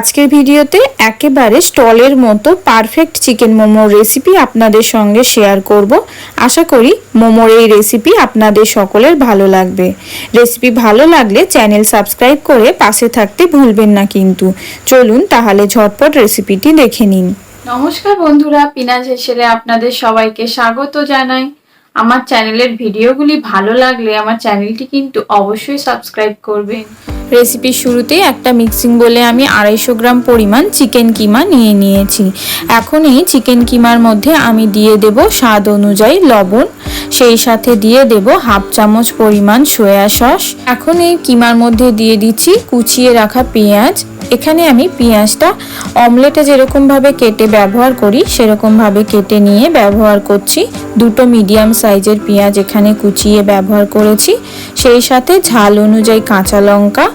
আজকের ভিডিওতে একেবারে স্টলের মতো পারফেক্ট চিকেন মোমোর রেসিপি আপনাদের সঙ্গে শেয়ার করব। আশা করি মোমোর এই রেসিপি আপনাদের সকলের ভালো লাগবে। রেসিপি ভালো লাগলে চ্যানেল সাবস্ক্রাইব করে পাশে থাকতে ভুলবেন না কিন্তু। চলুন তাহলে ঝটপট রেসিপিটি দেখে নিন। নমস্কার বন্ধুরা, পিনাজ হেসেলে আপনাদের সবাইকে স্বাগত জানাই। আমার চ্যানেলের ভিডিওগুলি ভালো লাগলে আমার চ্যানেলটি কিন্তু অবশ্যই সাবস্ক্রাইব করবেন। রেসিপির শুরুতেই একটা মিক্সিং বলে আমি আড়াইশো গ্রাম পরিমাণ চিকেন কিমা নিয়ে নিয়েছি। এখন এই চিকেন কিমার মধ্যে আমি দিয়ে দেব স্বাদ অনুযায়ী লবণ, সেই সাথে দিয়ে দেব হাফ চামচ পরিমাণ সয়া সস। এখন এই কিমার মধ্যে দিয়ে দিচ্ছি কুচিয়ে রাখা পেঁয়াজ এখানে আমি পেঁয়াজটা অমলেটে যেরকমভাবে কেটে ব্যবহার করি সেরকমভাবে কেটে নিয়ে ব্যবহার করছি। দুটো মিডিয়াম সাইজের পেঁয়াজ এখানে কুচিয়ে ব্যবহার করেছি। সেই সাথে ঝাল অনুযায়ী কাঁচা লঙ্কা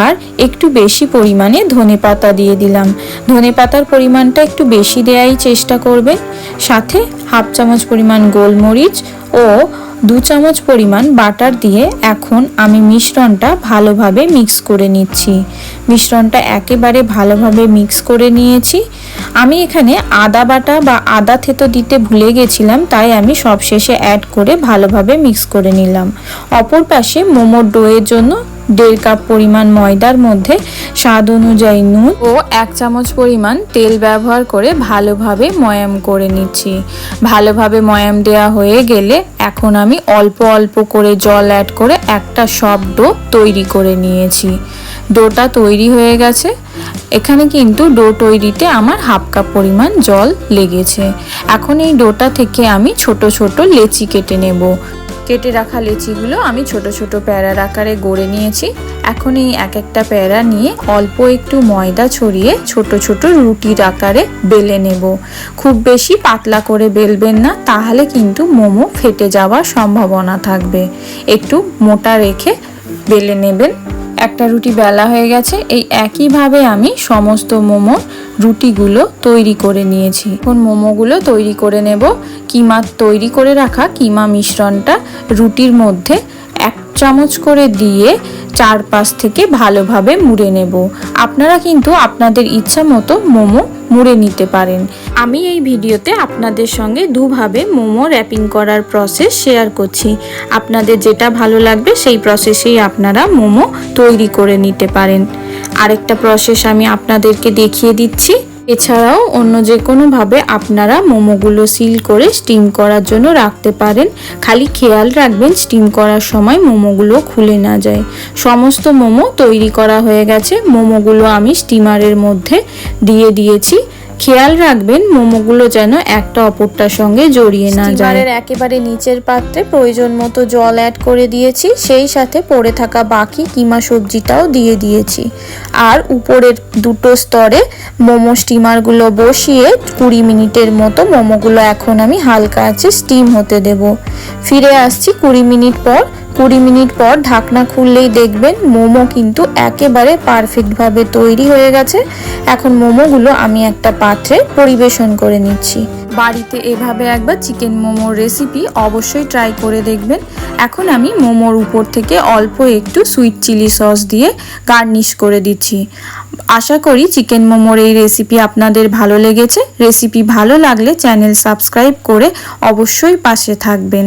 আর একটু বেশি পরিমাণে ধনে পাতা দিয়ে দিলাম। ধনে পাতার পরিমাণটা একটু বেশি দেওয়াই চেষ্টা করবে সাথে হাফ চামচ পরিমাণ গোলমরিচ ও দু চামচ পরিমাণ বাটার দিয়ে এখন আমি মিশ্রণটা ভালোভাবে মিক্স করে নিচ্ছি। মিশ্রণটা একেবারে ভালোভাবে মিক্স করে নিয়েছি। আমি এখানে আদা বাটা বা আদা থেতো দিতে ভুলে গেছিলাম, তাই আমি সবশেষে অ্যাড করে ভালোভাবে মিক্স করে নিলাম। অপর পাশে মোমোর ডোয়ের জন্য দেড় কাপ পরিমাণ ময়দার মধ্যে স্বাদ অনুযায়ী নুন ও এক চামচ পরিমাণ তেল ব্যবহার করে ভালোভাবে ময়াম করে নিচ্ছি। ভালোভাবে ময়াম দেওয়া হয়ে গেলে এখন আমি অল্প অল্প করে জল অ্যাড করে একটা সব ডো তৈরি করে নিয়েছি। ডোটা তৈরি হয়ে গেছে। এখানে কিন্তু ডো তৈরিতে আমার হাফ কাপ পরিমাণ জল লেগেছে। এখন এই ডোটা থেকে আমি ছোট ছোট লেচি কেটে নেব। কেটে রাখা লেচিগুলো আমি ছোট ছোট প্যারার আকারে গড়ে নিয়েছি। এখন এই এক একটা প্যারা নিয়ে অল্প একটু ময়দা ছড়িয়ে ছোট ছোট রুটির আকারে বেলে নেব। খুব বেশি পাতলা করে বেলবেন না, তাহলে কিন্তু মোমো ফেটে যাওয়ার সম্ভাবনা থাকবে। একটু মোটা রেখে বেলে নেবেন। একটা রুটি বেলা হয়ে গেছে, এই একইভাবে আমি সমস্ত মোমো রুটিগুলো তৈরি করে নিয়েছি। এখন মোমোগুলো তৈরি করে নেব। কিমা তৈরি করে রাখা কিমা মিশ্রণটা রুটির মধ্যে চামচ করে দিয়ে চারপাশ থেকে ভালোভাবে মুড়ে নেব। আপনারা কিন্তু আপনাদের ইচ্ছা মতো মোমো মুড়ে নিতে পারেন। আমি এই ভিডিওতে আপনাদের সঙ্গে দুভাবে মোমো র্যাপিং করার প্রসেস শেয়ার করছি। আপনাদের যেটা ভালো লাগবে সেই প্রসেসেই আপনারা মোমো তৈরি করে নিতে পারেন। আরেকটা প্রসেস আমি আপনাদেরকে দেখিয়ে দিচ্ছি। এছাড়াও অন্য যে কোনোভাবে আপনারা মোমোগুলো সিল করে স্টিম করার জন্য রাখতে পারেন। খালি খেয়াল রাখবেন স্টিম করার সময় মোমোগুলো খুলে না যায়। সমস্ত মোমো তৈরি করা হয়ে গেছে। মোমোগুলো আমি স্টিমারের মধ্যে দিয়ে দিয়েছি। খেয়াল রাখবেন, মোমোগুলো যেন একটা অপরটার সঙ্গে জড়িয়ে না যায়। একেবারে নিচের পাত্রে প্রয়োজন মতো জল অ্যাড করে দিয়েছি, সেই সাথে পড়ে থাকা বাকি কিমা সবজিটাও দিয়ে দিয়েছি। আর উপরের দুটো স্তরে মোমো স্টিমারগুলো বসিয়ে কুড়ি মিনিটের মতো মোমোগুলো এখন আমি হালকা আছে স্টিম হতে দেব। ফিরে আসছি কুড়ি মিনিট পর কুড়ি মিনিট পর ঢাকনা খুললেই দেখবেন মোমো কিন্তু একেবারে পারফেক্টভাবে তৈরি হয়ে গেছে। এখন মোমোগুলো আমি একটা পাত্রে পরিবেশন করে নিচ্ছি। বাড়িতে এভাবে একবার চিকেন মোমোর রেসিপি অবশ্যই ট্রাই করে দেখবেন। এখন আমি মোমোর উপর থেকে অল্প একটু সুইট চিলি সস দিয়ে গার্নিশ করে দিচ্ছি। আশা করি চিকেন মোমোর এই রেসিপি আপনাদের ভালো লেগেছে। রেসিপি ভালো লাগলে চ্যানেল সাবস্ক্রাইব করে অবশ্যই পাশে থাকবেন।